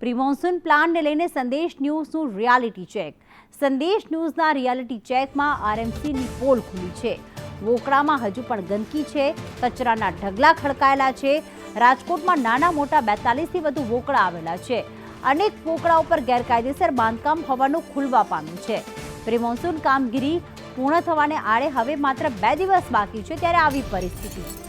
Pre-monsoon પ્લાનને લઈને સંદેશ ન્યૂઝનું રિયાલિટી ચેક સંદેશ ન્યૂઝના રિયાલિટી ચેકમાં આરએમસીની પોલ ખુલી છે. વોકળામાં હજુ પણ ગંદકી છે, કચરાના ઢગલા ખડકાયેલા છે, રાજકોટમાં નાના મોટા બેતાલીસથી વધુ વોકળા આવેલા છે. અનેક વોકડા ઉપર ગેરકાયદેસર બાંધકામ હોવાનું ખુલવા પામ્યું છે. પ્રિમોન્સૂન કામગીરી પૂર્ણ થવાને આડે હવે માત્ર બે દિવસ બાકી છે, ત્યારે આવી પરિસ્થિતિ.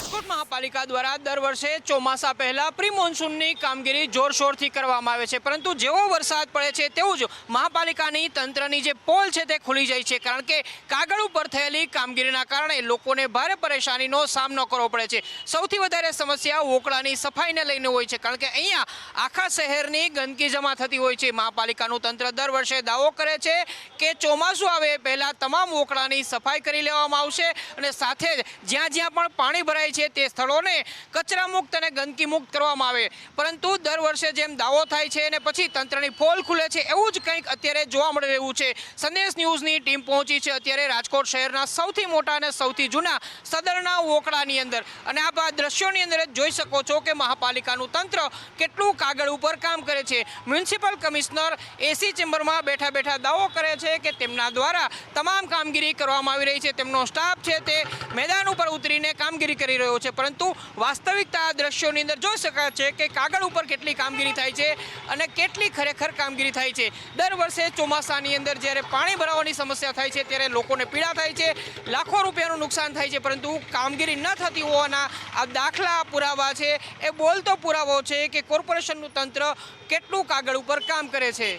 રાજકોટ મહાપાલિકા દ્વારા દર વર્ષે ચોમાસા પહેલા પ્રી મોન્સૂનની કામગીરી જોરશોરથી કરવામાં આવે છે. પરંતુ જેવો વરસાદ પડે છે તેવું જ મહાપાલિકાની તંત્રની જે પોલ છે તે ખુલી જાય છે. કારણ કે કાગળ ઉપર થયેલી કામગીરીના કારણે લોકોને ભારે પરેશાનીનો સામનો કરવો પડે છે. સૌથી વધારે સમસ્યા વોકળાની સફાઈને લઈને હોય છે. કારણ કે અહીંયા આખા શહેરની ગંદકી જમા થતી હોય છે. મહાપાલિકાનું તંત્ર દર વર્ષે દાવો કરે છે કે ચોમાસું આવે પહેલાં તમામ વોકળાની સફાઈ કરી લેવામાં આવશે અને સાથે જ જ્યાં જ્યાં પણ પાણી ભરાય છે તે સ્થળોને કચરા મુક્ત અને ગંદકી મુક્ત કરવામાં આવે. પરંતુ દર વર્ષે જેમ દાવો થાય છે અને પછી તંત્રની પોલ ખુલે છે, એવું જ કંઈક અત્યારે જોવા મળી રહ્યું છે. સંદેશ ન્યૂઝની ટીમ પહોંચી છે અત્યારે રાજકોટ શહેરના સૌથી મોટા અને સૌથી જૂના સદરના વોકડાની અંદર. અને આપ આ દ્રશ્યોની અંદર જ જોઈ શકો છો કે મહાપાલિકાનું તંત્ર કેટલું કાગળ ઉપર કામ કરે છે. મ્યુનિસિપલ કમિશનર એસી ચેમ્બરમાં બેઠા બેઠા દાવો કરે છે કે તેમના દ્વારા તમામ કામગીરી કરવામાં આવી રહી છે. તેમનો સ્ટાફ છે તે મેદાન ઉપર ઉતરીને કામગીરી કરી રહ્યો છે. પરંતુ વાસ્તવિકતા આ દ્રશ્યોની અંદર જોઈ શકાય છે કે કાગળ ઉપર કેટલી કામગીરી થાય છે અને કેટલી ખરેખર કામગીરી થાય છે. દર વર્ષે ચોમાસાની અંદર જ્યારે પાણી ભરાવાની સમસ્યા થાય છે, ત્યારે લોકોને પીડા થાય છે, લાખો રૂપિયાનું નુકસાન થાય છે. પરંતુ કામગીરી ન થતી હોવાના આ દાખલા પુરાવા છે. એ બોલતો પુરાવો છે કે કોર્પોરેશનનું તંત્ર કેટલું કાગળ ઉપર કામ કરે છે.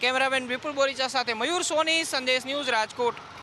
કેમેરામેન વિપુલ બોરીચા સાથે મયુર સોની, સંદેશ ન્યૂઝ રાજકોટ.